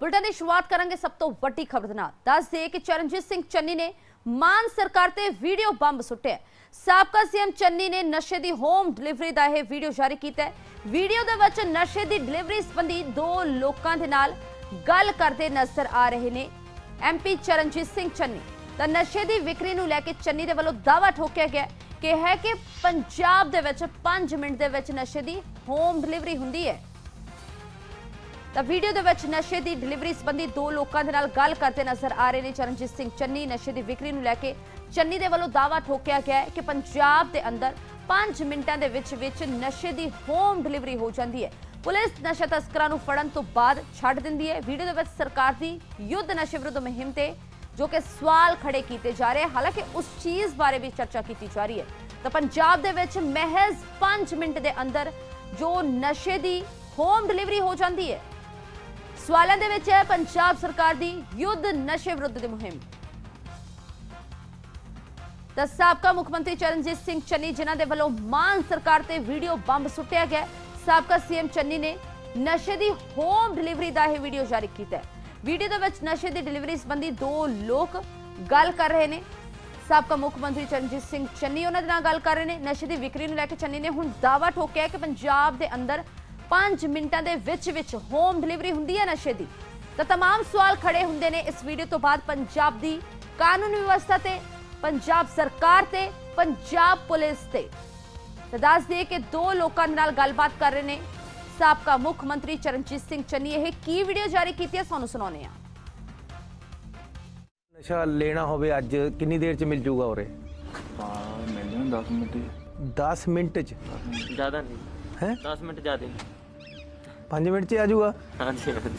Bulletin ਦੀ ਸ਼ੁਰੂਆਤ ਕਰਾਂਗੇ ਸਭ ਤੋਂ ਵੱਡੀ ਖਬਰ ਦੇ ਨਾਲ। ਦੱਸ ਦੇ ਕਿ ਚਰਨਜੀਤ ਸਿੰਘ ਚੰਨੀ ਨੇ ਮਾਨ ਸਰਕਾਰ ਤੇ ਵੀਡੀਓ ਬੰਬ ਸੁੱਟਿਆ। ਸਾਬਕਾ ਸੀਐਮ ਚੰਨੀ ਨੇ ਨਸ਼ੇ ਦੀ ਹੋਮ ਡਿਲੀਵਰੀ ਦਾ ਇਹ ਵੀਡੀਓ ਜਾਰੀ ਕੀਤਾ ਵੀਡੀਓ ਦੇ ਵਿੱਚ ਨਸ਼ੇ ਦੀ ਡਿਲੀਵਰੀ ਸੰਬੰਧੀ ਦੋ ਲੋਕਾਂ ਦੇ ਨਾਲ ਗੱਲ ਕਰਦੇ ਨਜ਼ਰ ਆ ਰਹੇ ਨੇ ਐਮਪੀ ਚਰਨਜੀਤ ਸਿੰਘ ਚੰਨੀ। ਤਾਂ ਨਸ਼ੇ ਦੀ ਵਿਕਰੀ ਨੂੰ ਲੈ ਕੇ ਚੰਨੀ ਦੇ ਵੱਲੋਂ ਦਾਅਵਾ ਠੋਕਿਆ ਗਿਆ ਕਿ ਹੈ ਕਿ ਪੰਜਾਬ ਦੇ ਵਿੱਚ 5 ਮਿੰਟ ਦੇ ਵਿੱਚ ਨਸ਼ੇ ਦੀ ਹੋਮ ਡਿਲੀਵਰੀ ਹੁੰਦੀ ਹੈ। ਤਾਂ ਵੀਡੀਓ ਦੇ ਵਿੱਚ ਨਸ਼ੇ ਦੀ ਡਿਲੀਵਰੀ ਸੰਬੰਧੀ ਦੋ ਲੋਕਾਂ ਦੇ ਨਾਲ ਗੱਲ ਕਰਦੇ ਨਜ਼ਰ ਆ ਰਹੇ ਨੇ ਚਰਨਜੀਤ ਸਿੰਘ ਚੰਨੀ, ਨਸ਼ੇ ਦੀ ਵਿਕਰੀ ਨੂੰ ਲੈ ਕੇ। ਚੰਨੀ ਦੇ ਵੱਲੋਂ ਦਾਅਵਾ ਠੋਕਿਆ ਗਿਆ ਹੈ ਕਿ ਪੰਜਾਬ ਦੇ ਅੰਦਰ 5 ਮਿੰਟਾਂ ਦੇ ਵਿੱਚ ਵਿੱਚ ਨਸ਼ੇ ਦੀ ਹੋਮ ਡਿਲੀਵਰੀ ਹੋ ਜਾਂਦੀ ਹੈ। ਪੁਲਿਸ ਨਸ਼ਾ ਤਸਕਰਾਂ ਨੂੰ ਫੜਨ ਤੋਂ ਬਾਅਦ ਛੱਡ ਦਿੰਦੀ ਹੈ। ਵੀਡੀਓ ਦੇ ਵਿੱਚ ਸਰਕਾਰ ਦੀ ਯੁੱਧ ਨਸ਼ੇ ਵਿਰੁੱਧ ਮੁਹਿੰਮ ਤੇ ਜੋ ਕਿ ਸਵਾਲ ਖੜੇ ਕੀਤੇ ਜਾ ਰਹੇ ਹਾਲਾਂਕਿ ਉਸ ਚੀਜ਼ ਬਾਰੇ ਵੀ ਚਰਚਾ ਕੀਤੀ ਜਾ ਰਹੀ ਹੈ। ਤਾਂ ਪੰਜਾਬ ਦੇ ਵਿੱਚ ਮਹਿਜ਼ 5 ਮਿੰਟ ਦੇ ਅੰਦਰ ਜੋ ਨਸ਼ੇ ਦੀ ਹੋਮ ਡਿਲੀਵਰੀ ਹੋ ਜਾਂਦੀ ਹੈ ਸਵਾਲਾਂ ਦੇ ਵਿੱਚ ਹੈ, ਪੰਜਾਬ ਸਰਕਾਰ ਦੀ ਯੁੱਧ ਨਸ਼ੇ ਵਿਰੁੱਧ ਦੀ ਮੁਹਿੰਮ। ਤਾਂ ਸਾਬਕਾ ਮੁੱਖ ਮੰਤਰੀ ਚਰਨਜੀਤ ਸਿੰਘ ਚੰਨੀ, ਜਿਨ੍ਹਾਂ ਦੇ ਵੱਲੋਂ ਮਾਨ ਸਰਕਾਰ ਤੇ ਵੀਡੀਓ ਬੰਬ ਸੁੱਟਿਆ ਗਿਆ, ਸਾਬਕਾ ਸੀਐਮ ਚੰਨੀ ਨੇ ਨਸ਼ੇ ਦੀ ਹੋਮ ਡਿਲੀਵਰੀ ਦਾ ਇਹ ਵੀਡੀਓ ਜਾਰੀ ਕੀਤਾ ਹੈ। ਵੀਡੀਓ ਦੇ ਵਿੱਚ ਨਸ਼ੇ ਦੀ ਡਿਲੀਵਰੀ ਸੰਬੰਧੀ ਦੋ ਲੋਕ ਗੱਲ ਕਰ ਰਹੇ ਨੇ। ਸਾਬਕਾ ਮੁੱਖ ਮੰਤਰੀ ਚਰਨਜੀਤ ਸਿੰਘ ਚੰਨੀ ਉਹਨਾਂ ਦੇ ਨਾਲ ਗੱਲ ਕਰ ਰਹੇ ਨੇ। ਨਸ਼ੇ ਦੀ ਵਿਕਰੀ ਨੂੰ ਲੈ ਕੇ ਚੰਨੀ ਨੇ ਹੁਣ ਦਾਅਵਾ ਠੋਕਿਆ ਕਿ ਪੰਜਾਬ ਦੇ ਅੰਦਰ 5 ਮਿੰਟਾਂ ਦੇ ਵਿੱਚ ਵਿੱਚ ਹੋਮ ਡਿਲੀਵਰੀ ਹੁੰਦੀ ਹੈ ਨਸ਼ੇ ਦੀ ਤਾਂ तमाम ਸਵਾਲ ਖੜੇ ਹੁੰਦੇ ਨੇ ਇਸ ਵੀਡੀਓ ਤੋਂ ਬਾਅਦ ਪੰਜਾਬ ਦੀ ਕਾਨੂੰਨ ਵਿਵਸਥਾ ਤੇ ਪੰਜਾਬ ਸਰਕਾਰ ਤੇ ਪੰਜਾਬ ਪੁਲਿਸ ਤੇ ਤਾਂ ਦੱਸ ਦਈਏ ਕਿ ਦੋ ਲੋਕਾਂ ਦੇ ਨਾਲ ਗੱਲਬਾਤ ਕਰ ਰਹੇ ਨੇ ਸਾਬਕਾ ਮੁੱਖ ਮੰਤਰੀ ਚਰਨਜੀਤ ਸਿੰਘ ਚੰਨੀ ਇਹ ਕੀ ਵੀਡੀਓ ਜਾਰੀ ਕੀਤੀ ਹੈ ਸਾਨੂੰ ਸੁਣਾਉਂਦੇ ਆ ਨਸ਼ਾ ਲੈਣਾ ਹੋਵੇ ਅੱਜ ਕਿੰਨੀ ਦੇਰ ਚ ਮਿਲ ਜੂਗਾ ਉਰੇ ਹਾਂ ਮਿਲ ਜਾਣ 10 ਮਿੰਟ 10 ਮਿੰਟ ਚ ਜ਼ਿਆਦਾ ਨਹੀਂ ਹੈ 10 ਮਿੰਟ ਜ਼ਿਆਦਾ 5 ਮਿੰਟ ਚ ਆ ਜੂਗਾ ਹਾਂਜੀ ਹਾਂਜੀ।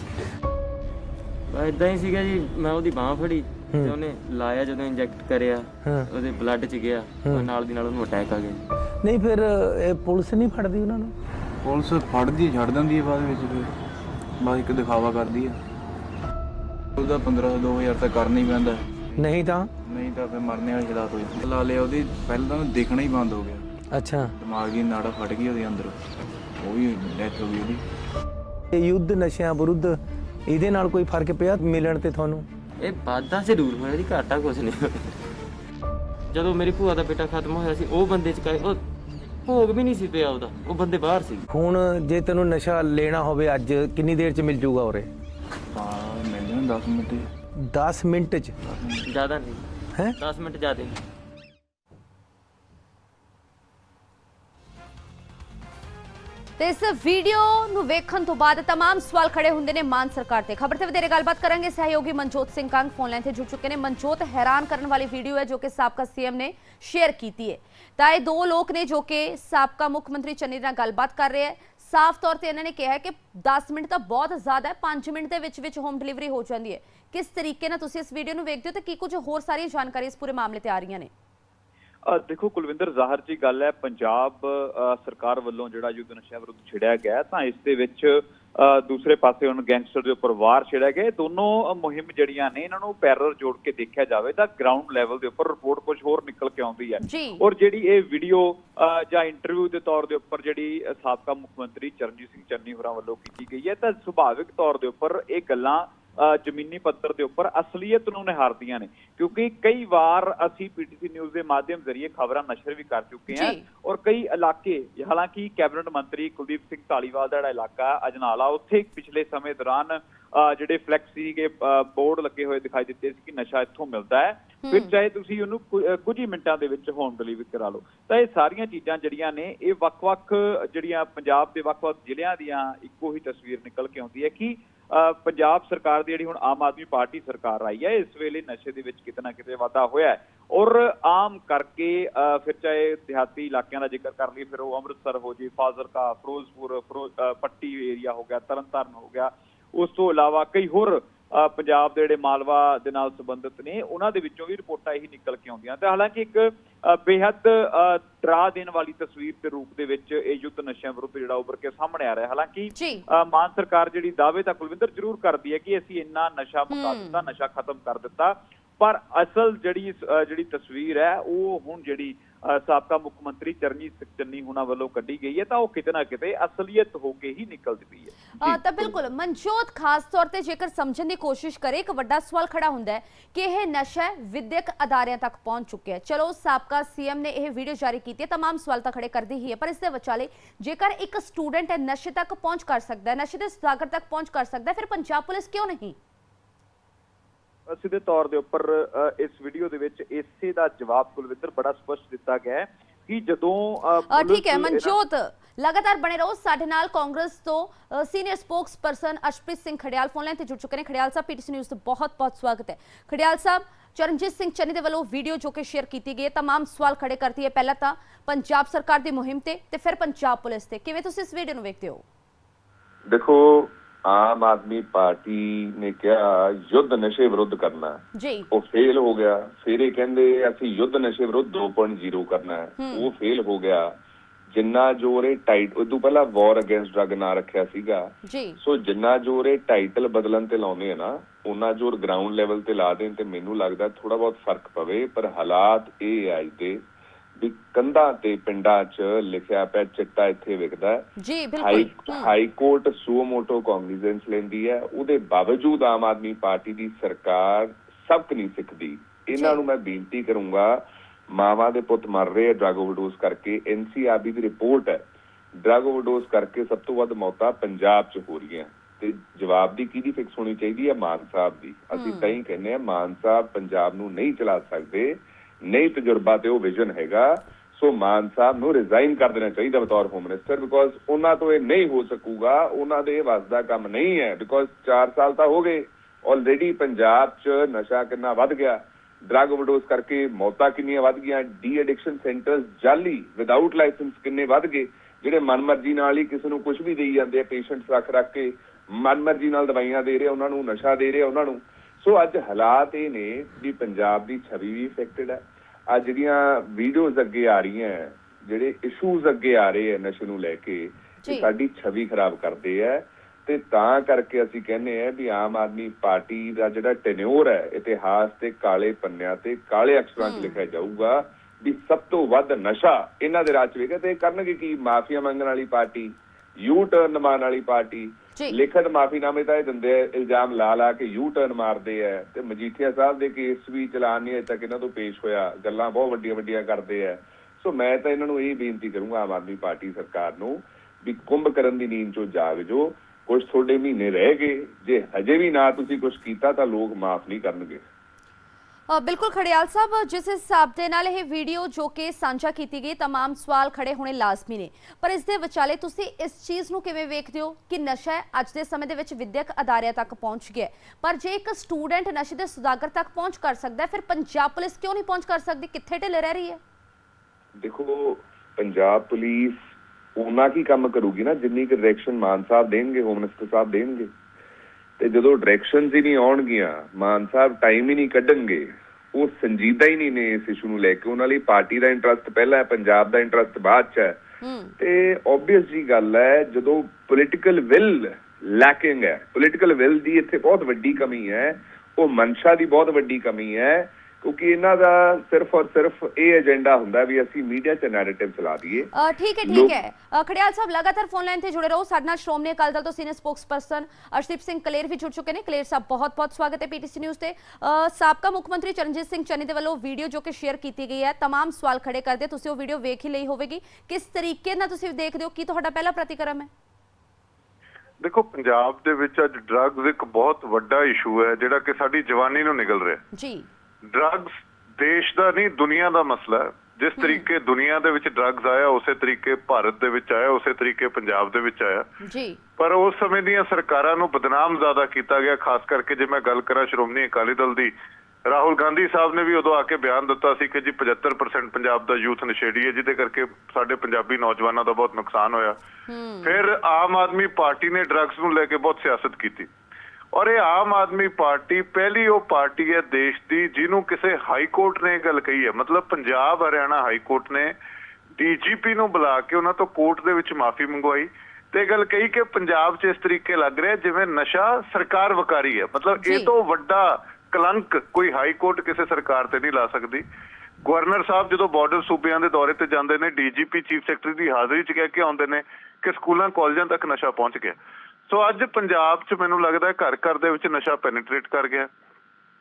ਬਸ ਇਦਾਂ ਹੀ ਸੀਗਾ ਜੀ ਮੈਂ ਉਹਦੀ ਬਾਹ ਫੜੀ ਤੇ ਉਹਨੇ ਲਾਇਆ ਜਦੋਂ ਇੰਜੈਕਟ ਕਰਿਆ ਹਾਂ। ਉਹਦੇ ਬਲੱਡ 'ਚ ਗਿਆ ਉਹ ਨਾਲ ਦੀ ਨਾਲ ਉਹਨੂੰ ਅਟੈਕ ਆ ਗਿਆ। ਨਹੀਂ ਫਿਰ ਇਹ ਪੁਲਿਸ ਨਹੀਂ ਫੜਦੀ ਉਹਨਾਂ ਨੂੰ? ਪੁਲਿਸ ਫੜਦੀ ਛੱਡ ਦਿੰਦੀ ਹੈ ਬਾਅਦ ਵਿੱਚ ਫਿਰ। ਬਸ ਇੱਕ ਦਿਖਾਵਾ ਕਰਦੀ ਆ ਉਹਦਾ 15 2000 ਤਾਂ ਕਰਨਾ ਹੀ ਪੈਂਦਾ। ਨਹੀਂ ਤਾਂ? ਨਹੀਂ ਤਾਂ ਫਿਰ ਮਰਨੇ ਵਾਲੀ ਹਾਲਾਤ ਹੋ ਜਾਂਦੀ। ਲਾ ਲਿਆ ਉਹਦੀ ਪਹਿਲਾਂ ਤਾਂ ਉਹਨੂੰ ਦਿਖਣਾ ਹੀ ਬੰਦ ਹੋ ਗਿਆ। ਅੱਛਾ। ਦਿਮਾਗੀ ਨਾੜਾ ਫਟ ਗਈ ਉਹਦੇ ਅੰਦਰ। ਉਹ ਵੀ ਡੈਥ ਹੋ ਗਈ ਉਹਦੀ। ਇਹ ਯੁੱਧ ਨਸ਼ਿਆਂ ਵਿਰੁੱਧ ਇਹਦੇ ਨਾਲ ਕੋਈ ਫ਼ਰਕ ਪਿਆ ਮਿਲਣ ਤੇ ਤੁਹਾਨੂੰ? ਇਹ ਵਾਧਾ ਜ਼ਰੂਰ ਹੋਇਆ ਜੀ ਘਾਟਾ ਕੁਝ ਨਹੀਂ ਜਦੋਂ ਮੇਰੀ ਭੂਆ ਦਾ ਬੇਟਾ ਖਤਮ ਹੋਇਆ ਸੀ ਉਹ ਬੰਦੇ 'ਚ ਕਾਇ ਉਹ ਭੋਗ ਵੀ ਨਹੀਂ ਸੀ ਪਿਆ ਉਹਦਾ ਉਹ ਬੰਦੇ ਬਾਹਰ ਸੀ। ਹੁਣ ਜੇ ਤੈਨੂੰ ਨਸ਼ਾ ਲੈਣਾ ਹੋਵੇ ਅੱਜ ਕਿੰਨੀ ਦੇਰ ਚ ਮਿਲ ਜੂਗਾ ਉਰੇ? ਹਾਂ ਮਿਲ ਜਾਣ 10 ਮਿੰਟ 10 ਮਿੰਟ ਚ? ਜ਼ਿਆਦਾ ਨਹੀਂ। ਹੈ? 10 ਮਿੰਟ ਜ਼ਿਆਦਾ ਤੇ ਇਸ ਵੀਡੀਓ ਨੂੰ ਵੇਖਣ ਤੋਂ ਬਾਅਦ तमाम ਸਵਾਲ ਖੜੇ ਹੁੰਦੇ ਨੇ ਮਾਨ ਸਰਕਾਰ ਤੇ ਖਬਰ ਤੇ ਵਧੇਰੇ ਗੱਲਬਾਤ ਕਰਾਂਗੇ ਸਹਿਯੋਗੀ ਮਨਜੋਤ ਸਿੰਘ ਕੰਗ ਫੋਨ ਲਾਈਨ ਤੇ ਜੁੜ ਚੁੱਕੇ ਨੇ ਮਨਜੋਤ ਹੈਰਾਨ ਕਰਨ ਵਾਲੀ ਵੀਡੀਓ ਹੈ ਜੋ ਕਿ ਸਾਬਕਾ ਸੀਐਮ ਨੇ ਸ਼ੇਅਰ ਕੀਤੀ ਹੈ ਤਾਂ ਇਹ ਦੋ ਲੋਕ ਨੇ ਜੋ ਕਿ ਸਾਬਕਾ ਮੁੱਖ ਮੰਤਰੀ ਚੰਨੀ ਨਾਲ ਗੱਲਬਾਤ ਕਰ ਰਹੇ ਹੈ ਸਾਫ਼ ਤੌਰ ਤੇ ਇਹਨਾਂ ਨੇ ਕਿਹਾ ਹੈ ਕਿ 10 ਮਿੰਟ ਤਾਂ ਬਹੁਤ ਜ਼ਿਆਦਾ ਹੈ 5 ਮਿੰਟ ਦੇ ਵਿੱਚ ਵਿੱਚ ਹੋਮ ਡਿਲੀਵਰੀ ਹੋ ਜਾਂਦੀ ਹੈ ਕਿਸ ਤਰੀਕੇ ਨਾਲ ਤੁਸੀਂ ਇਸ ਵੀਡੀਓ ਨੂੰ ਵੇਖਦੇ ਹੋ ਤੇ ਕੀ ਕੁਝ ਹੋਰ ਸਾਰੀ ਜਾਣਕਾਰੀ ਇਸ ਪੂਰੇ ਮਾਮਲੇ ਤੇ ਆ ਰਹੀਆਂ ਨੇ ਅ, ਦੇਖੋ ਕੁਲਵਿੰਦਰ ਜ਼ਾਹਰ ਜੀ ਗੱਲ ਹੈ ਪੰਜਾਬ ਸਰਕਾਰ ਵੱਲੋਂ ਜਿਹੜਾ ਯੁੱਧ ਨਸ਼ਿਆਂ ਵਿਰੁੱਧ ਛਿੜਿਆ ਗਿਆ ਤਾਂ ਇਸ ਦੇ ਵਿੱਚ ਦੂਸਰੇ ਪਾਸੇ ਹੁਣ ਗੈਂਗਸਟਰ ਦੇ ਉੱਪਰ ਵਾਰ ਛਿੜਿਆ ਗਿਆ ਦੋਨੋਂ ਮੁਹਿੰਮ ਜਿਹੜੀਆਂ ਨੇ ਇਹਨਾਂ ਨੂੰ ਪੈਰਲਲ ਜੋੜ ਕੇ ਦੇਖਿਆ ਜਾਵੇ ਤਾਂ ਗਰਾਊਂਡ ਲੈਵਲ ਦੇ ਉੱਪਰ ਰਿਪੋਰਟ ਕੁਝ ਹੋਰ ਨਿਕਲ ਕੇ ਆਉਂਦੀ ਹੈ। ਔਰ ਜਿਹੜੀ ਇਹ ਵੀਡੀਓ ਜਾਂ ਇੰਟਰਵਿਊ ਦੇ ਤੌਰ ਦੇ ਉੱਪਰ ਜਿਹੜੀ ਸਾਬਕਾ ਮੁੱਖ ਮੰਤਰੀ ਚਰਨਜੀਤ ਸਿੰਘ ਚੰਨੀ ਹੋਰਾਂ ਵੱਲੋਂ ਕੀਤੀ ਗਈ ਹੈ ਤਾਂ ਸੁਭਾਵਿਕ ਤੌਰ ਦੇ ਉੱਪਰ ਇਹ ਗੱਲਾਂ ਜ਼ਮੀਨੀ ਪੱਧਰ ਦੇ ਉੱਪਰ ਅਸਲੀਅਤ ਨੂੰ ਨਿਹਾਰਦੀਆਂ ਨੇ। ਕਿਉਂਕਿ ਕਈ ਵਾਰ ਅਸੀਂ ਪੀਟੀਸੀ ਨਿਊਜ਼ ਦੇ ਮਾਧਿਅਮ ਜ਼ਰੀਏ ਖਬਰਾਂ ਨਸ਼ਰ ਵੀ ਕਰ ਚੁੱਕੇ ਹਾਂ। ਔਰ ਕਈ ਇਲਾਕੇ ਹਾਲਾਂਕਿ ਕੈਬਨਿਟ ਮੰਤਰੀ ਕੁਲਦੀਪ ਸਿੰਘ ਢਾਲੀਵਾਲ ਦਾ ਜਿਹੜਾ ਇਲਾਕਾ ਅਜਨਾਲਾ ਉੱਥੇ ਪਿਛਲੇ ਸਮੇਂ ਦੌਰਾਨ ਜਿਹੜੇ ਫਲੈਕਸ ਸੀਗੇ ਬੋਰਡ ਲੱਗੇ ਹੋਏ ਦਿਖਾਈ ਦਿੱਤੇ ਸੀ ਕਿ ਨਸ਼ਾ ਇੱਥੋਂ ਮਿਲਦਾ ਹੈ। ਫਿਰ ਚਾਹੇ ਤੁਸੀਂ ਉਹਨੂੰ ਕੁਝ ਹੀ ਮਿੰਟਾਂ ਦੇ ਵਿੱਚ ਹੋਮ ਡਿਲੀਵਰੀ ਕਰਾ ਲਓ। ਤਾਂ ਇਹ ਸਾਰੀਆਂ ਚੀਜ਼ਾਂ ਜਿਹੜੀਆਂ ਨੇ ਇਹ ਵੱਖ-ਵੱਖ ਜਿਹੜੀਆਂ ਪੰਜਾਬ ਦੇ ਵੱਖ-ਵੱਖ ਜ਼ਿਲ੍ਹਿਆਂ ਦੀਆਂ ਇੱਕੋ ਹੀ ਤਸਵੀਰ ਨਿਕਲ ਕੇ ਆਉਂਦੀ ਹੈ ਕਿ ਪੰਜਾਬ ਸਰਕਾਰ ਦੀ ਜਿਹੜੀ ਹੁਣ ਆਮ ਆਦਮੀ ਪਾਰਟੀ ਸਰਕਾਰ ਆਈ ਹੈ ਇਸ ਵੇਲੇ ਨਸ਼ੇ ਦੇ ਵਿੱਚ ਕਿਤੇ ਨਾ ਕਿਤੇ ਵਾਧਾ ਹੋਇਆ ਹੈ। ਔਰ ਆਮ ਕਰਕੇ ਅ, ਫਿਰ ਚਾਹੇ ਦਿਹਾਤੀ ਇਲਾਕਿਆਂ ਦਾ ਜ਼ਿਕਰ ਕਰ ਲਈਏ ਫਿਰ ਉਹ ਅੰਮ੍ਰਿਤਸਰ ਹੋ ਜੀ ਫਾਜ਼ਿਲਕਾ ਫਿਰੋਜ਼ਪੁਰ ਫਿਰੋਜ਼ ਪੱਟੀ ਏਰੀਆ ਹੋ ਗਿਆ ਤਰਨਤਾਰਨ ਹੋ ਗਿਆ ਉਸ ਤੋਂ ਇਲਾਵਾ ਕਈ ਹੋਰ ਪੰਜਾਬ ਦੇ ਜਿਹੜੇ ਮਾਲਵਾ ਦੇ ਨਾਲ ਸੰਬੰਧਿਤ ਨੇ ਉਹਨਾਂ ਦੇ ਵਿੱਚੋਂ ਵੀ ਰਿਪੋਰਟਾਂ ਇਹੀ ਨਿਕਲ ਕੇ ਆਉਂਦੀਆਂ। ਤੇ ਹਾਲਾਂਕਿ ਇੱਕ ਅ, ਡਰਾ ਦੇਣ ਵਾਲੀ ਤਸਵੀਰ ਦੇ ਰੂਪ ਦੇ ਵਿੱਚ ਇਹ ਯੁੱਧ ਨਸ਼ਿਆਂ ਵਿਰੁੱਧ ਜਿਹੜਾ ਉੱਭਰ ਕੇ ਸਾਹਮਣੇ ਆ ਰਿਹਾ ਹਾਲਾਂਕਿ ਮਾਨ ਸਰਕਾਰ ਜਿਹੜੀ ਦਾਅਵੇ ਤਾਂ ਕੁਲਵਿੰਦਰ ਜ਼ਰੂਰ ਕਰਦੀ ਹੈ ਕਿ ਅਸੀਂ ਇੰਨਾ ਨਸ਼ਾ ਮੁਕਾ ਦਿੱਤਾ ਨਸ਼ਾ ਖਤਮ ਕਰ ਦਿੱਤਾ ਪਰ ਅਸਲ ਜਿਹੜੀ ਜਿਹੜੀ ਤਸਵੀਰ ਹੈ ਉਹ ਹੁਣ ਜਿਹੜੀ ਸਾਬਕਾ ਮੁੱਖ ਮੰਤਰੀ ਚਰਨਜੀਤ ਸਿੰਘ ਚੰਨੀ ਹੁਣਾਂ ਵੱਲੋਂ ਕੱਢੀ ਗਈ ਹੈ ਤਾਂ ਉਹ ਕਿਤੇ ਨਾ ਕਿਤੇ ਅਸਲੀਅਤ ਹੋ ਕੇ ਹੀ ਨਿਕਲਦੀ ਪਈ ਹੈ ਅ, ਤਾਂ ਬਿਲਕੁਲ ਮਨਜੋਤ ਖਾਸ ਤੌਰ ਤੇ ਜੇਕਰ ਸਮਝਣ ਦੀ ਕੋਸ਼ਿਸ਼ ਕਰੇ ਇੱਕ ਵੱਡਾ ਸਵਾਲ ਖੜਾ ਹੁੰਦਾ ਹੈ ਕਿ ਇਹ ਨਸ਼ਾ ਵਿਦਿਅਕ ਅਦਾਰਿਆਂ ਤੱਕ ਪਹੁੰਚ ਚੁੱਕਿਆ ਹੈ ਚਲੋ ਸਾਬਕਾ ਸੀਐਮ ਨੇ ਇਹ ਵੀਡੀਓ ਜਾਰੀ ਕੀਤੀ ਹੈ तमाम ਸਵਾਲ ਤਾਂ ਖੜੇ ਕਰਦੀ ਹੀ ਹੈ ਪਰ ਇਸ ਦੇ ਵਿਚਾਲੇ ਜੇਕਰ ਇੱਕ ਸਟੂਡੈਂਟ ਹੈ ਨਸ਼ੇ ਤੱਕ ਪਹੁੰਚ ਕਰ ਸਕਦਾ ਹੈ ਨਸ਼ੇ ਦੇ ਸੁਦਾਗਰ ਤੱਕ ਪਹੁੰਚ ਕਰ ਸਕਦਾ ਹੈ ਫਿਰ ਪੰਜਾਬ ਪੁਲਿਸ ਕਿਉਂ ਨਹੀਂ ਸਿੱਧੇ ਤੌਰ ਦੇ ਉੱਪਰ ਅ, ਇਸ ਵੀਡੀਓ ਦੇ ਵਿੱਚ ਇਸੇ ਦਾ ਜਵਾਬ ਕੁਲਵਿੰਦਰ ਬੜਾ ਸਪਸ਼ਟ ਦਿੱਤਾ ਗਿਆ ਹੈ ਕਿ ਜਦੋਂ ਅ, ਅ, ਪੁਲਿਸ ਠੀਕ ਹੈ ਇਹਨਾਂ- ਮਨਜੋਤ ਲਗਾਤਾਰ ਬਣੇ ਰਹੋ ਸਾਡੇ ਨਾਲ ਕਾਂਗਰਸ ਤੋਂ senior spokesperson Ashpreet Singh Khadiyal phone line ਤੇ ਜੁੜ ਚੁੱਕੇ ਨੇ ਖੜਿਆਲ ਸਾਹਿਬ ਪੀਟੀਸੀ ਨਿਊਜ਼ ਤੋਂ ਬਹੁਤ-ਬਹੁਤ ਸਵਾਗਤ ਹੈ ਖੜਿਆਲ ਸਾਹਿਬ ਚਰਨਜੀਤ ਸਿੰਘ ਚੰਨੀ ਦੇ ਵੱਲੋਂ ਵੀਡੀਓ ਜੋ ਕਿ ਸ਼ੇਅਰ ਕੀਤੀ ਗਈ ਹੈ तमाम ਸਵਾਲ ਖੜੇ ਕਰਦੀ ਹੈ ਪਹਿਲਾਂ ਤਾਂ ਪੰਜਾਬ ਸਰਕਾਰ ਦੀ ਮੁਹਿੰਮ ਤੇ ਤੇ ਫਿਰ ਪੰਜਾਬ ਪੁਲਿਸ ਤੇ ਕਿਵੇਂ ਤੁਸੀਂ ਇਸ ਵੀਡੀਓ ਨੂੰ ਵੇਖਦੇ ਹੋ ਦੇਖੋ ਆਮ ਆਦਮੀ ਪਾਰਟੀ ਨੇ ਕਿਹਾ ਯੁੱਧ ਨਸ਼ੇ ਵਿਰੁੱਧ ਕਰਨਾ। ਜੀ। ਉਹ ਫੇਲ ਹੋ ਗਿਆ। ਫਿਰ ਇਹ ਕਹਿੰਦੇ ਅਸੀਂ ਯੁੱਧ ਨਸ਼ੇ ਵਿਰੁੱਧ 2.0 ਕਰਨਾ ਹੈ। ਉਹ ਫੇਲ ਹੋ ਗਿਆ। ਜਿੰਨਾ ਜ਼ੋਰ ਇਹ ਟਾਈਟ ਉਦੋਂ ਪਹਿਲਾਂ ਵਾਰ ਅਗੇਂਸਟ ਡਰਗ ਨਾ ਰੱਖਿਆ ਸੀਗਾ। ਜੀ। ਸੋ ਜਿੰਨਾ ਜ਼ੋਰ ਇਹ ਟਾਈਟਲ ਬਦਲਣ ਤੇ ਲਾਉਂਦੇ ਆ ਨਾ ਉਹਨਾਂ ਜ਼ੋਰ ਗਰਾਊਂਡ ਲੈਵਲ ਤੇ ਲਾ ਦੇਣ ਤੇ ਮੈਨੂੰ ਲੱਗਦਾ ਥੋੜਾ ਬਹੁਤ ਫ਼ਰਕ ਪਵੇ। ਪਰ ਹਾਲਾਤ ਇਹ ਹੈ ਅੱਜ ਦੇ। ਵੀ ਕੰਧਾਂ ਤੇ ਪਿੰਡਾਂ 'ਚ ਲਿਖਿਆ ਪਿਆ ਚਿੱਟਾ ਇੱਥੇ ਵਿਕਦਾ ਜੀ ਬਿਲਕੁਲ। High court suo motu cognizance ਲੈਂਦੀ ਹੈ। ਉਹਦੇ ਬਾਵਜੂਦ ਆਮ ਆਦਮੀ ਪਾਰਟੀ ਦੀ ਸਰਕਾਰ ਸਬਕ ਨਹੀਂ ਸਿੱਖਦੀ। ਇਹਨਾਂ। ਨੂੰ ਮੈਂ ਬੇਨਤੀ ਕਰੂੰਗਾ ਮਾਵਾਂ ਦੇ ਪੁੱਤ ਮਰ ਰਹੇ ਆ ਡਰਗ ਓਵਰਡੋਜ਼ ਕਰਕੇ। ਐਨਸੀਆਰਬੀ ਦੀ ਰਿਪੋਰਟ ਹੈ ਡਰਗ ਓਵਰਡੋਜ਼ ਕਰਕੇ ਸਭ ਤੋਂ ਵੱਧ ਮੌਤਾਂ ਪੰਜਾਬ 'ਚ ਹੋ ਰਹੀਆਂ। ਤੇ ਜਵਾਬ ਦੀ ਕਿਹਦੀ ਫਿਕਸ ਹੋਣੀ ਚਾਹੀਦੀ ਹੈ? ਮਾਨ ਸਾਹਿਬ ਦੀ। ਅਸੀਂ ਤਾਂ ਹੀ ਕਹਿੰਦੇ ਆ ਮਾਨ ਸਾਹਿਬ ਪੰਜਾਬ ਨੂੰ ਨਹੀਂ ਚਲਾ ਸਕਦੇ। ਨਹੀਂ ਤਜਰਬਾ ਤੇ ਉਹ ਵਿਜ਼ਨ ਹੈਗਾ, ਸੋ ਮਾਨ ਸਾਹਿਬ ਨੂੰ ਰਿਜ਼ਾਈਨ ਕਰ ਦੇਣਾ ਚਾਹੀਦਾ ਬਤੌਰ ਹੋਮ ਮਿਨਿਸਟਰ ਬਿਕੋਜ਼ ਉਹਨਾਂ ਤੋਂ ਇਹ ਨਹੀਂ ਹੋ ਸਕੂਗਾ, ਉਹਨਾਂ ਦੇ ਵੱਸਦਾ ਕੰਮ ਨਹੀਂ ਹੈ ਬਿਕੋਜ਼ 4 ਸਾਲ ਤਾਂ ਹੋ ਗਏ ਆਲਰੇਡੀ ਪੰਜਾਬ 'ਚ ਨਸ਼ਾ ਕਿੰਨਾ ਵੱਧ ਗਿਆ ਡਰਗ ਓਵਰਡੋਜ਼ ਕਰਕੇ ਮੌਤਾਂ ਕਿੰਨੀਆਂ ਵੱਧ ਗਈਆਂ ਡੀ ਐਡਿਕਸ਼ਨ ਸੈਂਟਰਸ ਜਾਲੀ ਵਿਦਆਊਟ ਲਾਇਸੈਂਸ ਕਿੰਨੇ ਵੱਧ ਗਏ, ਜਿਹੜੇ ਮਨਮਰਜ਼ੀ ਨਾਲ ਹੀ ਕਿਸੇ ਨੂੰ ਕੁਝ ਵੀ ਦੇਈ ਜਾਂਦੇ ਆ ਪੇਸ਼ੈਂਟਸ ਰੱਖ ਰੱਖ ਕੇ ਮਨਮਰਜ਼ੀ ਨਾਲ ਦਵਾਈਆਂ ਦੇ ਰਹੇ ਉਹਨਾਂ ਨੂੰ ਨਸ਼ਾ ਦੇ ਰਹੇ ਉਹਨਾਂ ਨੂੰ, ਸੋ ਅੱਜ ਹਾਲਾਤ ਇਹ ਨੇ ਵੀ ਪੰਜਾਬ ਦੀ ਛਵੀ ਵੀ ਇਫੈਕਟਡ ਹੈ। ਆ ਜਿਹੜੀਆਂ ਵੀਡੀਓਜ਼ ਅੱਗੇ ਆ ਰਹੀਆਂ ਹੈ, ਜਿਹੜੇ ਇਸ਼ੂਜ਼ ਅੱਗੇ ਆ ਰਹੇ ਆ ਨਸ਼ੇ ਨੂੰ ਲੈ ਕੇ ਸਾਡੀ ਛਵੀ ਖਰਾਬ ਕਰਦੇ ਆ ਤੇ ਤਾਂ ਕਰਕੇ ਅਸੀਂ ਕਹਿੰਦੇ ਆ ਵੀ ਆਮ ਆਦਮੀ ਪਾਰਟੀ ਦਾ ਜਿਹੜਾ ਟੈਨਿਓਰ ਹੈ ਇਤਿਹਾਸ ਤੇ ਕਾਲੇ ਪੰਨਿਆਂ ਤੇ ਕਾਲੇ ਅਕਸ਼ਰਾਂ 'ਚ ਲਿਖਿਆ ਜਾਊਗਾ ਵੀ ਸਭ ਤੋਂ ਵੱਧ ਨਸ਼ਾ ਇਹਨਾਂ ਦੇ ਰਾਜ 'ਚ ਵੇਗਾ ਤੇ ਕਰਨਗੇ ਕੀ? ਮਾਫੀਆ ਮੰਗਣ ਵਾਲੀ ਪਾਰਟੀ ਯੂ ਟਰਨ ਮਾਰਨ ਵਾਲੀ ਪਾਰਟੀ ਜੀ। ਲਿਖਤ ਮਾਫੀਨਾਮੇ ਤਾਂ ਇਹ ਦਿੰਦੇ ਇਲਜ਼ਾਮ ਲਾ ਲਾ ਕੇ ਯੂ ਟਰਨ ਮਾਰਦੇ ਆ। ਤੇ ਮਜੀਠੀਆ ਸਾਹਿਬ ਦੇ ਕੇਸ ਵੀ ਚਲਾਨ ਨਹੀਂ ਅਜੇ ਤੱਕ ਇਹਨਾਂ ਤੋਂ ਪੇਸ਼ ਹੋਇਆ, ਗੱਲਾਂ ਬਹੁਤ ਵੱਡੀਆਂ ਵੱਡੀਆਂ ਕਰਦੇ ਆ। ਸੋ ਮੈਂ ਤਾਂ ਇਹਨਾਂ ਨੂੰ ਇਹ ਬੇਨਤੀ ਕਰੂੰਗਾ ਆਮ ਆਦਮੀ ਪਾਰਟੀ ਸਰਕਾਰ ਨੂੰ ਵੀ ਕੁੰਭ ਕਰਨ ਦੀ ਨੀਂਦ ਚੋਂ ਜਾਗ ਜੋ ਕੁਝ ਤੁਹਾਡੇ ਮਹੀਨੇ ਰਹਿ ਗਏ, ਜੇ ਹਜੇ ਵੀ ਨਾ ਤੁਸੀਂ ਕੁਝ ਕੀਤਾ ਤਾਂ ਲੋਕ ਮਾਫ ਨਹੀਂ ਕਰਨਗੇ। ਬਿਲਕੁਲ ਖੜਿਆਲ ਸਾਹਿਬ ਜਿਸ ਹਿਸਾਬ ਦੇ ਨਾਲ ਇਹ ਵੀਡੀਓ ਜੋ ਕਿ ਸਾਂਝਾ ਕੀਤੀ ਗਈ तमाम ਸਵਾਲ ਖੜੇ ਹੋਣੇ ਲਾਜ਼ਮੀ ਨੇ ਪਰ ਇਸ ਦੇ ਵਿਚਾਲੇ ਤੁਸੀਂ ਇਸ ਚੀਜ਼ ਨੂੰ ਕਿਵੇਂ ਵੇਖਦੇ ਹੋ ਕਿ ਨਸ਼ਾ ਹੈ ਅੱਜ ਦੇ ਸਮੇਂ ਦੇ ਵਿੱਚ ਵਿਦਿਅਕ ਅਦਾਰਿਆਂ ਤੱਕ ਪਹੁੰਚ ਗਿਆ ਹੈ। ਪਰ ਜੇ ਇੱਕ ਸਟੂਡੈਂਟ ਨਸ਼ੇ ਦੇ ਸੁਦਾਗਰ ਤੱਕ ਪਹੁੰਚ ਕਰ ਸਕਦਾ ਹੈ ਫਿਰ ਪੰਜਾਬ ਪੁਲਿਸ ਕਿਉਂ ਨਹੀਂ ਪਹੁੰਚ ਕਰ ਸਕਦੀ ਕਿੱਥੇ ਢਿੱਲੇ ਰਹਿ ਰਹੀ ਹੈ ਦੇਖੋ ਪੰਜਾਬ ਪੁਲਿਸ ਉਹਨਾਂ ਕੀ ਕੰਮ ਕਰੂਗੀ ਨਾ ਜਿੰਨੀ ਕਿ ਡਾਇਰੈਕਸ਼ਨ ਮਾਨ ਸਾਹਿਬ ਦੇਣਗੇ ਹੋਮ ਮਿਨਿਸਟਰ ਸਾਹਿਬ ਦੇਣਗੇ ਤੇ ਜਦੋਂ ਡਾਇਰੈਕਸ਼ਨਸ ਹੀ ਨਹੀਂ ਆਉਣਗੀਆਂ ਮਾਨ ਸਾਹਿਬ ਟਾਈਮ ਹੀ ਨਹੀਂ ਕੱਢਣਗੇ। ਉਹ ਸੰਜੀਦਾ ਹੀ ਨਹੀਂ ਨੇ ਇਸ ਇਸ਼ੂ ਨੂੰ ਲੈ ਕੇ। ਉਹਨਾਂ ਲਈ ਪਾਰਟੀ ਦਾ ਇੰਟਰਸਟ ਪਹਿਲਾਂ ਹੈ ਪੰਜਾਬ ਦਾ ਇੰਟਰਸਟ ਬਾਅਦ ਚ ਹੈ। ਤੇ ਆਬਵੀਅਸ ਜੀ ਗੱਲ ਹੈ ਜਦੋਂ ਪੋਲਿਟੀਕਲ ਵਿਲ ਲੈਕਿੰਗ ਹੈ ਪੋਲਿਟੀਕਲ ਵਿਲ ਦੀ ਇੱਥੇ ਬਹੁਤ ਵੱਡੀ ਕਮੀ ਹੈ। ਉਹ ਮਨਸ਼ਾ ਦੀ ਬਹੁਤ ਵੱਡੀ ਕਮੀ ਹੈ। ਕਿਉਂਕਿ ਇਹਨਾਂ ਦਾ ਸਿਰਫ ਔਰ ਸਿਰਫ ਇਹ ਏਜੰਡਾ ਹੁੰਦਾ ਵੀ ਅਸੀਂ ਮੀਡੀਆ 'ਚ ਨੈਰੇਟਿਵ ਚਲਾ ਦਈਏ ਅ, ਠੀਕ ਹੈ ਠੀਕ ਲੋਕ- ਹੈ ਅ, ਖੜਿਆਲ ਸਾਹਿਬ ਲਗਾਤਾਰ ਫੋਨ ਲਾਈਨ ਤੇ ਜੁੜੇ ਰਹੋ ਸਾਡੇ ਨਾਲ ਸ਼੍ਰੋਮਣੀ ਅਕਾਲੀ ਦਲ ਤੋਂ ਸੀਨੀਅਰ ਸਪੋਕਸਪਰਸਨ ਅਰਸ਼ਦੀਪ ਸਿੰਘ ਕਲੇਰ ਵੀ ਜੁੜ ਚੁੱਕੇ ਨੇ ਕਲੇਰ ਸਾਹਿਬ ਬਹੁਤ ਬਹੁਤ ਸਵਾਗਤ ਹੈ ਪੀਟੀਸੀ ਨਿਊਜ਼ ਤੇ ਅ, ਸਾਬਕਾ ਮੁੱਖ ਮੰਤਰੀ ਚਰਨਜੀਤ ਸਿੰਘ ਚੰਨੀ ਦੇ ਵੱਲੋਂ ਵੀਡੀਓ ਜੋ ਕਿ ਸ਼ੇਅਰ ਕੀਤੀ ਗਈ ਹੈ तमाम ਸਵਾਲ ਖੜੇ ਕਰਦੇ ਤੁਸੀਂ ਉਹ ਵੀਡੀਓ ਵੇਖ ਹੀ ਲਈ ਹੋਵੇਗੀ ਕਿਸ ਤਰੀਕੇ ਨਾਲ ਤੁਸੀਂ ਦੇਖਦੇ ਹੋ ਕੀ ਤੁਹਾਡਾ ਪਹਿਲਾ ਪ੍ਰਤੀਕਰਮ ਹੈ ਦੇਖੋ ਪੰਜਾਬ ਦੇ ਵਿੱਚ ਅੱਜ ਡਰੱਗਸ ਇੱਕ ਬਹੁਤ ਵੱਡਾ ਇਸ਼ੂ ਹੈ ਜਿਹੜਾ ਕਿ ਸਾਡੀ ਜਵਾਨੀ ਨੂੰ ਨਿਗਲ ਰਿਹਾ ਜੀ ਡਰੱਗਸ ਦੇਸ਼ ਦਾ ਨਹੀਂ ਦੁਨੀਆ ਦਾ ਮਸਲਾ ਹੈ। ਜਿਸ ਤਰੀਕੇ ਦੁਨੀਆ ਦੇ ਵਿੱਚ ਡਰੱਗਸ ਆਇਆ ਉਸੇ ਤਰੀਕੇ ਭਾਰਤ ਦੇ ਵਿੱਚ ਆਇਆ ਉਸੇ ਤਰੀਕੇ ਪੰਜਾਬ ਦੇ ਵਿੱਚ ਆਇਆ। ਜੀ। ਪਰ ਉਸ ਸਮੇਂ ਦੀਆਂ ਸਰਕਾਰਾਂ ਨੂੰ ਬਦਨਾਮ ਜ਼ਿਆਦਾ ਕੀਤਾ ਗਿਆ ਖਾਸ ਕਰਕੇ ਜੇ ਮੈਂ ਗੱਲ ਕਰਾਂ ਸ਼੍ਰੋਮਣੀ ਅਕਾਲੀ ਦਲ ਦੀ ਰਾਹੁਲ ਗਾਂਧੀ ਸਾਹਿਬ ਨੇ ਵੀ ਉਦੋਂ ਆ ਕੇ ਬਿਆਨ ਦਿੱਤਾ ਸੀ ਕਿ ਜੀ 75% ਪੰਜਾਬ ਦਾ ਯੂਥ ਨਸ਼ੇੜੀ ਹੈ ਜਿਹਦੇ ਕਰਕੇ ਸਾਡੇ ਪੰਜਾਬੀ ਨੌਜਵਾਨਾਂ ਦਾ ਬਹੁਤ ਨੁਕਸਾਨ ਹੋਇਆ। ਫਿਰ ਆਮ ਆਦਮੀ ਪਾਰਟੀ ਨੇ ਡਰੱਗਸ ਨੂੰ ਲੈ ਕੇ ਬਹੁਤ ਸਿਆਸਤ ਕੀਤੀ। ਔਰ ਇਹ ਆਮ ਆਦਮੀ ਪਾਰਟੀ ਪਹਿਲੀ ਉਹ ਪਾਰਟੀ ਹੈ ਦੇਸ਼ ਦੀ ਜਿਹਨੂੰ ਕਿਸੇ ਹਾਈ ਕੋਰਟ ਨੇ ਗੱਲ ਕਹੀ ਹੈ। ਮਤਲਬ ਪੰਜਾਬ ਹਰਿਆਣਾ ਹਾਈ ਕੋਰਟ ਨੇ ਡੀਜੀਪੀ ਨੂੰ ਬੁਲਾ ਕੇ ਉਹਨਾਂ ਤੋਂ ਕੋਰਟ ਦੇ ਵਿੱਚ ਮਾਫੀ ਮੰਗਵਾਈ ਤੇ ਗੱਲ ਕਹੀ ਕਿ ਪੰਜਾਬ 'ਚ ਇਸ ਤਰੀਕੇ ਲੱਗ ਰਿਹਾ ਜਿਵੇਂ ਨਸ਼ਾ ਸਰਕਾਰ ਵਕਾਰੀ ਹੈ। ਮਤਲਬ। ਇਹ ਤੋਂ ਵੱਡਾ ਕਲੰਕ ਕੋਈ ਹਾਈ ਕੋਰਟ ਕਿਸੇ ਸਰਕਾਰ ਤੇ ਨਹੀਂ ਲਾ ਸਕਦੀ। ਗਵਰਨਰ ਸਾਹਿਬ ਜਦੋਂ ਬਾਰਡਰ ਸੂਬਿਆਂ ਦੇ ਦੌਰੇ ਤੇ ਜਾਂਦੇ ਨੇ ਡੀਜੀਪੀ ਚੀਫ ਸੈਕਟਰੀ ਦੀ ਹਾਜ਼ਰੀ 'ਚ ਕਹਿ ਕੇ ਆਉਂਦੇ ਨੇ ਕਿ ਸਕੂਲਾਂ ਕਾਲਜਾਂ ਤੱਕ ਨਸ਼ਾ ਪਹੁੰਚ ਗਿਆ। ਸੋ ਅੱਜ ਪੰਜਾਬ 'ਚ ਮੈਨੂੰ ਲੱਗਦਾ ਹੈ ਘਰ ਘਰ ਦੇ ਵਿੱਚ ਨਸ਼ਾ ਪੈਨੀਟ੍ਰੇਟ ਕਰ ਗਿਆ।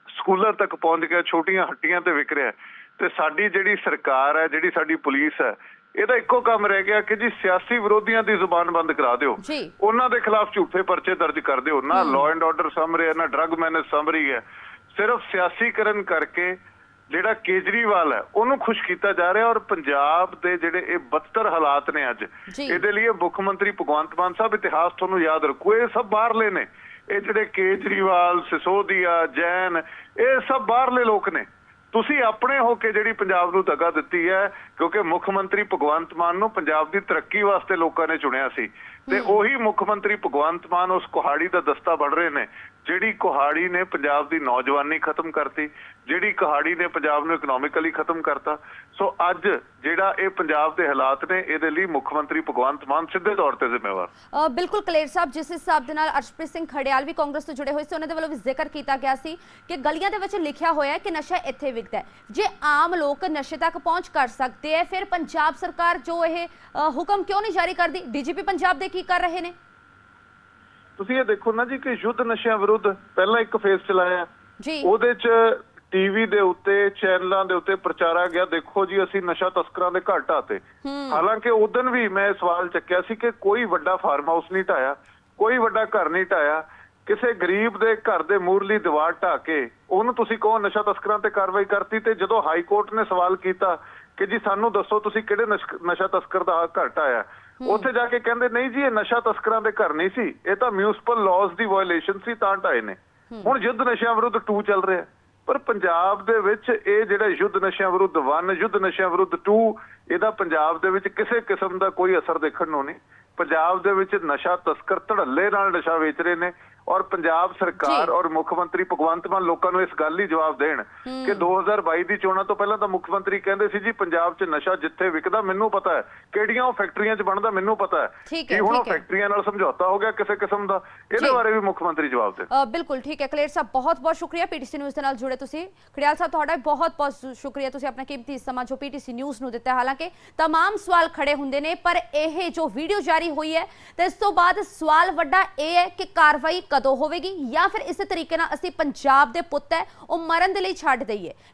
ਸਕੂਲਾਂ ਤੱਕ ਪਹੁੰਚ ਗਿਆ ਛੋਟੀਆਂ ਹੱਟੀਆਂ ਤੇ ਵਿਕ ਰਿਹਾ। ਹੈ। ਤੇ ਸਾਡੀ ਜਿਹੜੀ ਸਰਕਾਰ ਹੈ ਜਿਹੜੀ ਸਾਡੀ ਪੁਲਿਸ ਹੈ ਇਹਦਾ ਇੱਕੋ ਕੰਮ ਰਹਿ ਗਿਆ ਕਿ ਜੀ ਸਿਆਸੀ ਵਿਰੋਧੀਆਂ ਦੀ ਜ਼ੁਬਾਨ ਬੰਦ ਕਰਾ ਦਿਓ। ਉਹਨਾਂ ਦੇ ਖਿਲਾਫ ਝੂਠੇ ਪਰਚੇ ਦਰਜ ਕਰ ਦਿਓ। ਨਾ ਲਾਅ ਐਂਡ ਆਰਡਰ ਸਾਂਭ ਰਿਹਾ ਨਾ ਡਰੱਗ ਮੈਨੇਜ ਰਹੀ ਹੈ। ਸਿਰਫ ਸਿਆਸੀਕਰਨ ਕਰਕੇ ਜਿਹੜਾ ਕੇਜਰੀਵਾਲ ਹੈ ਉਹਨੂੰ ਖੁਸ਼ ਕੀਤਾ ਜਾ ਰਿਹਾ ਔਰ ਪੰਜਾਬ ਦੇ ਜਿਹੜੇ ਇਹ ਬਦਤਰ ਹਾਲਾਤ ਨੇ ਅੱਜ। ਇਹਦੇ ਲਈ ਮੁੱਖ ਮੰਤਰੀ ਭਗਵੰਤ ਮਾਨ ਸਾਹਿਬ ਇਤਿਹਾਸ ਤੁਹਾਨੂੰ ਯਾਦ ਰੱਖੋ ਇਹ ਸਭ ਬਾਹਰਲੇ ਨੇ। ਇਹ ਜਿਹੜੇ ਕੇਜਰੀਵਾਲ ਸਿਸੋਦੀਆ ਜੈਨ ਇਹ ਸਭ ਬਾਹਰਲੇ ਲੋਕ ਨੇ। ਤੁਸੀਂ ਆਪਣੇ ਹੋ ਕੇ ਜਿਹੜੀ ਪੰਜਾਬ ਨੂੰ ਦਗਾ ਦਿੱਤੀ ਹੈ ਕਿਉਂਕਿ ਮੁੱਖ ਮੰਤਰੀ ਭਗਵੰਤ ਮਾਨ ਨੂੰ ਪੰਜਾਬ ਦੀ ਤਰੱਕੀ ਵਾਸਤੇ ਲੋਕਾਂ ਨੇ ਚੁਣਿਆ ਸੀ। ਤੇ ਉਹੀ ਮੁੱਖ ਮੰਤਰੀ ਭਗਵੰਤ ਮਾਨ ਉਸ ਕੁਹਾੜੀ ਦਾ ਦਸਤਾ ਬਣ ਰਹੇ ਨੇ ਜਿਹੜੀ ਕੁਹਾੜੀ ਨੇ ਪੰਜਾਬ ਦੀ ਨੌਜਵਾਨੀ ਖਤਮ ਕਰਤੀ, ਜਿਹੜੀ ਕੁਹਾੜੀ ਨੇ ਪੰਜਾਬ ਨੂੰ ਇਕਨੋਮਿਕਲੀ ਖਤਮ ਕਰਤਾ, ਸੋ ਅੱਜ ਜਿਹੜਾ ਇਹ ਪੰਜਾਬ ਦੇ ਹਾਲਾਤ ਨੇ, ਇਹਦੇ ਲਈ ਮੁੱਖ ਮੰਤਰੀ ਭਗਵੰਤ ਮਾਨ ਸਿੱਧੇ ਤੌਰ ਤੇ ਜ਼ਿੰਮੇਵਾਰ। ਬਿਲਕੁਲ ਕਲੇਰ ਸਾਹਿਬ, ਜਿਸ ਹਿਸਾਬ ਦੇ ਨਾਲ ਅਰਸ਼ਪ੍ਰੀਤ ਸਿੰਘ ਖੜਿਆਲ ਵੀ ਕਾਂਗਰਸ ਤੋਂ ਜੁੜੇ ਹੋਏ ਸੀ, ਉਹਨਾਂ ਦੇ ਵੱਲੋਂ ਵੀ ਜ਼ਿਕਰ ਕੀਤਾ ਗਿਆ ਸੀ ਕਿ ਗਲੀਆਂ ਦੇ ਵਿੱਚ ਲਿਖਿਆ ਹੋਇਆ ਹੈ ਕਿ ਨਸ਼ਾ ਇੱਥੇ ਵਿਕਦਾ ਹੈ। ਜੇ ਆਮ ਲੋਕ ਨਸ਼ੇ ਤੱਕ ਪਹੁੰਚ ਕਰ ਸਕਦੇ ਹੈ, ਫਿਰ ਪੰਜਾਬ ਸਰਕਾਰ ਜੋ ਇਹ ਹੁਕਮ ਕਿਉਂ ਨਹੀਂ ਜਾਰੀ ਕਰਦੀ? ਡੀਜੀਪੀ ਪੰਜਾਬ ਦੇ ਕੀ ਕਰ ਰਹੇ ਨੇ? ਤੁਸੀਂ ਇਹ ਦੇਖੋ ਨਾ ਜੀ ਕਿ ਯੁੱਧ ਨਸ਼ਿਆਂ ਵਿਰੁੱਧ ਪਹਿਲਾਂ ਇੱਕ ਫੇਸ ਚਲਾਇਆ। ਜੀ। ਉਹਦੇ ਚ ਟੀਵੀ ਦੇ ਉੱਤੇ ਚੈਨਲਾਂ ਦੇ ਉੱਤੇ ਪ੍ਰਚਾਰਾ ਗਿਆ। ਦੇਖੋ ਜੀ ਅਸੀਂ ਨਸ਼ਾ ਤਸਕਰਾਂ ਦੇ ਘਰ ਢਾਤੇ ਹਾਲਾਂਕਿ ਉਦੋਂ ਵੀ ਮੈਂ ਸਵਾਲ ਚੱਕਿਆ ਸੀ ਕਿ ਕੋਈ ਵੱਡਾ ਫਾਰਮ ਹਾਊਸ ਨਹੀਂ ਢਾਇਆ ਕੋਈ ਵੱਡਾ ਘਰ ਨਹੀਂ ਢਾਇਆ। ਕਿਸੇ ਗਰੀਬ ਦੇ ਘਰ ਦੇ ਮੂਰਲੀ ਦੀਵਾਰ ਢਾ ਕੇ ਉਹਨੂੰ ਤੁਸੀਂ ਕਹੋ ਨਸ਼ਾ ਤਸਕਰਾਂ ਤੇ ਕਾਰਵਾਈ ਕਰਤੀ ਤੇ ਜਦੋਂ ਹਾਈ ਕੋਰਟ ਨੇ ਸਵਾਲ ਕੀਤਾ ਕਿ ਜੀ ਸਾਨੂੰ ਦੱਸੋ ਤੁਸੀਂ ਕਿਹੜੇ ਨਸ਼ਾ ਤਸਕਰ ਦਾ ਘਰ ਢਾਇਆ ਉੱਥੇ ਜਾ ਕੇ ਕਹਿੰਦੇ ਨਹੀਂ ਜੀ ਇਹ ਨਸ਼ਾ ਤਸਕਰਾਂ ਦੇ ਘਰ ਨਹੀਂ ਸੀ। ਇਹ ਤਾਂ ਮਿਊਨਿਸਪਲ ਲਾਜ਼ ਦੀ ਵਾਇਓਲੇਸ਼ਨ ਸੀ ਤਾਂ ਢਾਏ ਨੇ। ਹੁਣ ਯੁੱਧ ਨਸ਼ਿਆਂ ਵਿਰੁੱਧ 2 ਚੱਲ ਰਿਹਾ ਪਰ ਪੰਜਾਬ ਦੇ ਵਿੱਚ ਇਹ ਜਿਹੜਾ ਯੁੱਧ ਨਸ਼ਿਆਂ ਵਿਰੁੱਧ 1 ਯੁੱਧ ਨਸ਼ਿਆਂ ਵਿਰੁੱਧ 2 ਇਹਦਾ ਪੰਜਾਬ ਦੇ ਵਿੱਚ ਕਿਸੇ ਕਿਸਮ ਦਾ ਕੋਈ ਅਸਰ ਦੇਖਣ ਨੂੰ ਨਹੀਂ। ਪੰਜਾਬ ਦੇ ਵਿੱਚ ਨਸ਼ਾ ਤਸਕਰ ਧੜੱਲੇ ਨਾਲ ਨਸ਼ਾ ਵੇਚ ਰਹੇ ਨੇ। ਔਰ ਪੰਜਾਬ ਸਰਕਾਰ ਜੀ। ਔਰ ਮੁੱਖ ਮੰਤਰੀ ਭਗਵੰਤ ਮਾਨ ਲੋਕਾਂ ਨੂੰ ਇਸ ਗੱਲ ਹੀ ਜਵਾਬ ਦੇਣ ਕਿ 2022 ਦੀ ਚੋਣਾਂ ਤੋਂ ਪਹਿਲਾਂ ਤਾਂ ਮੁੱਖ ਮੰਤਰੀ ਕਹਿੰਦੇ ਸੀ ਜੀ ਪੰਜਾਬ 'ਚ ਨਸ਼ਾ ਜਿੱਥੇ ਵਿਕਦਾ ਮੈਨੂੰ ਪਤਾ ਹੈ ਕਿਹੜੀਆਂ ਉਹ ਫੈਕਟਰੀਆਂ 'ਚ ਬਣਦਾ ਮੈਨੂੰ ਪਤਾ ਹੈ ਠੀਕ ਹੈ, ਕੀ ਹੁਣ ਉਹ ਠੀਕ ਹੈ। ਫੈਕਟਰੀਆਂ ਨਾਲ ਸਮਝੌਤਾ ਹੋ ਗਿਆ ਕਿਸੇ ਕਿਸਮ ਦਾ ਇਹਦੇ ਜੀ। ਬਾਰੇ ਵੀ ਮੁੱਖ ਮੰਤਰੀ ਜਵਾਬ ਦੇਣ ਅ, ਬਿਲਕੁਲ ਠੀਕ ਹੈ ਕਲੇਰ ਸਾਹਿਬ ਬਹੁਤ ਬਹੁਤ ਸ਼ੁਕਰੀਆ ਪੀਟੀਸੀ ਨਿਊਜ਼ ਦੇ ਨਾਲ ਜੁੜੇ ਤੁਸੀਂ ਖੜਿਆਲ ਸਾਹਿਬ ਤੁਹਾਡਾ ਵੀ ਬਹੁਤ ਬਹੁਤ ਸ਼ੁ- ਸ਼ੁਕਰੀਆ ਤੁਸੀਂ ਆਪਣਾ ਕੀਮਤੀ ਸਮਾਂ ਜੋ ਪੀਟੀਸੀ ਨਿਊਜ਼ ਨੂੰ ਦਿੱਤਾ ਹੈ। ਹਾਲਾਂਕਿ तमाम ਸਵਾਲ ਖੜੇ ਹੁੰਦੇ ਨੇ ਪਰ ਇਹ ਜੋ ਵੀਡੀਓ ਜਾਰੀ ਹੋਈ ਹੈ ਤੇ ਇਸ ਤੋਂ ਬਾਅਦ ਸਵਾਲ ਵੱਡਾ ਇਹ ਹੈ ਕਿ ਕਾਰਵਾਈ ਕਦੋਂ ਹੋਵੇਗੀ ਜਾਂ ਫਿਰ ਇਸੇ ਤਰੀਕੇ ਨਾਲ ਅਸੀਂ ਪੰਜਾਬ ਦੇ ਪੁੱਤ ਹੈ, ਉਹ ਮਰਨ ਦੇ ਲਈ ਛੱਡ ਦਈਏ।